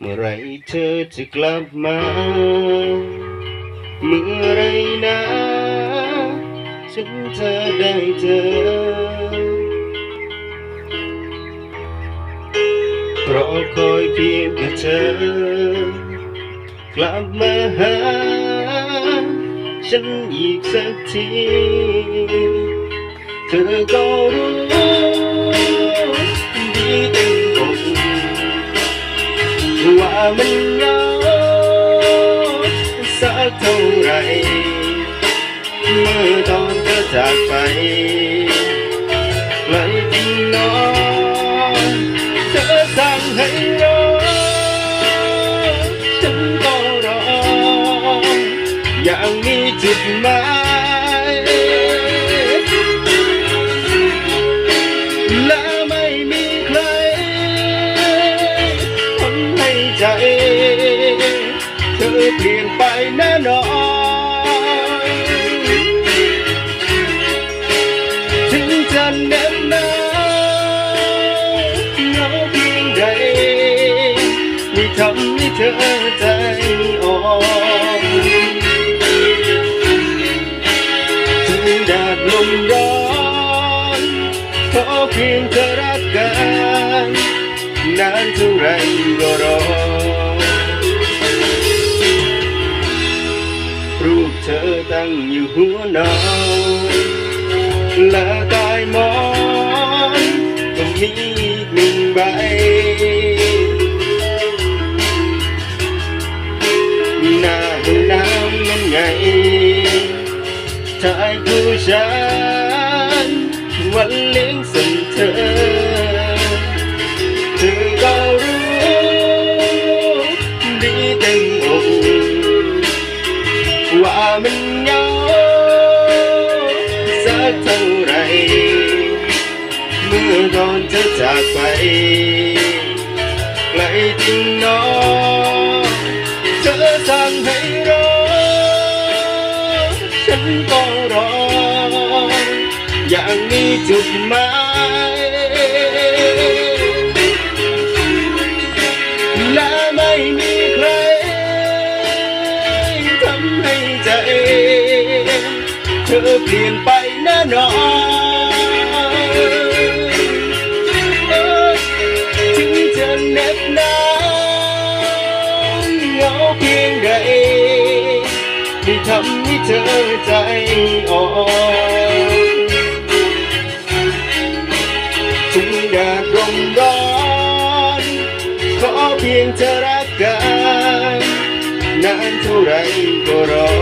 เมื่อไรเธอจะกลับมา เมื่อไรนะ ฉันจะได้เจอ รอคอยเพียงแต่เธอ กลับมาหา ฉันอีกสักที เธอก็ มันเหงาสักเท่าไรเมื่อตอนเธอจากไปไกลจริงนอนเธอสั่งให้รอฉันก็รออย่างมีจุดหมาย ใจ เธอเปลี่ยนไปแน่นอนถึงจะเน็บหนาเหงาเพียงใดไม่ทำให้เธอใจอ่อนถึงแดดลมร้อนขอเพียงเธอรักกัน นานเท่าไรก็รอ รูปเธอตั้งอยู่หัวนอนและใต้หมอนก็มีอีกหนึ่งใบ หน้าห้องน้ำนั่นไงชายผู้ฉันวันเลี้ยงส่งเธอ ว่ามันเหงาสักเท่าไร เมื่อตอนเธอจากไปไกลจริงเนอเธอสั่งให้รอ ฉันก็รอ อย่างมีจุดหมาย เธอเปลี่ยนไปแน่นอนถึงจะเน็บหนาวเหงาเพียงใดที่ทำให้เธอใจอ่อนถึงแดดลมร้อนขอเพียงเธอรักกันนานเท่าไรก็รอ